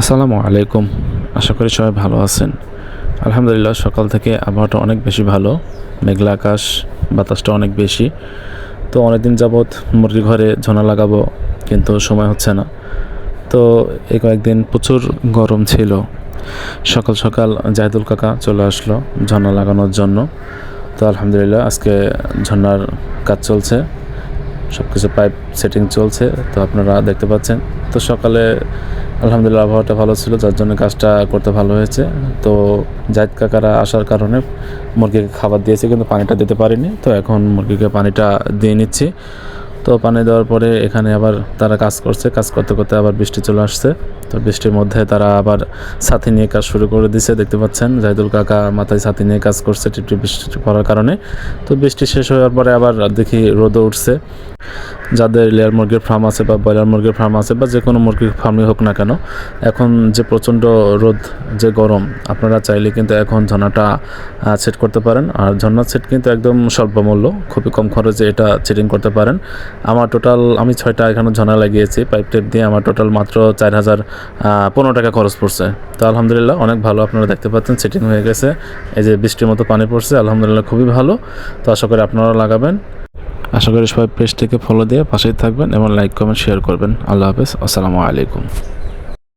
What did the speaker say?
আসসালামু আলাইকুম। আশা করি সবাই ভালো আছেন। আলহামদুলিল্লাহ, সকাল থেকে আবহাওয়াটা অনেক বেশি ভালো। মেঘলা আকাশ, বাতাসটা অনেক বেশি। তো অনেকদিন যাবৎ মুরগি ঘরে ঝোনা লাগাবো কিন্তু সময় হচ্ছে না। তো এই কয়েকদিন প্রচুর গরম ছিল। সকাল সকাল জাহিদুল কাকা চলে আসলো ঝর্ণা লাগানোর জন্য। তো আলহামদুলিল্লাহ, আজকে ঝর্ণার কাজ চলছে। সব কিছু পাইপ সেটিং চলছে। তো আপনারা দেখতে পাচ্ছেন। তো সকালে আলহামদুলিল্লাহ আবহাওয়াটা ভালো ছিল, যার জন্য কাজটা করতে ভালো হয়েছে। তো জায়দ কাকারা আসার কারণে মুরগিকে খাবার দিয়েছে, কিন্তু পানিটা দিতে পারিনি। তো এখন মুরগিকে পানিটা দিয়ে নিচ্ছি। তো পানি দেওয়ার পরে এখানে আবার তারা কাজ করছে। কাজ করতে করতে আবার বৃষ্টি চলে আসছে। তো বৃষ্টির মধ্যে তারা আবার ছাতি নিয়ে কাজ শুরু করে দিছে, দেখতে পাচ্ছেন। জাহিদুল কাকা মাথায় ছাতি নিয়ে কাজ করছে টিপটি বৃষ্টি পড়ার কারণে। তো বৃষ্টি শেষ হওয়ার পরে আবার দেখি রোদও উঠছে। যাদের লেয়ার মুরগির ফার্ম আছে বা ব্রয়লার মুরগির ফার্ম আছে বা যে কোনো মুরগির ফার্মই হোক না কেন, এখন যে প্রচণ্ড রোদ, যে গরম, আপনারা চাইলে কিন্তু এখন ঝর্ণাটা সেট করতে পারেন। আর ঝর্ণার সেট কিন্তু একদম স্বল্প মূল্য খুবই কম খরচে এটা সেটিং করতে পারেন। আমার টোটাল আমি ছয়টা এখানে ঝর্ণা লাগিয়েছি পাইপ টেপ দিয়ে আমার টোটাল মাত্র চার হাজার পনেরো টাকা খরচ পড়ছে। তো আলহামদুলিল্লাহ, অনেক ভালো আপনারা দেখতে পাচ্ছেন সেটিং হয়ে গেছে। এই যে বৃষ্টির মতো পানি পড়ছে, আলহামদুলিল্লাহ খুবই ভালো। তো আশা করি আপনারা লাগাবেন। আশা করি সবাই পেজটিকে ফলো দিয়ে পাশেই থাকবেন এবং লাইক কমেন্ট শেয়ার করবেন। আল্লাহ হাফেজ। আসসালামু আলাইকুম।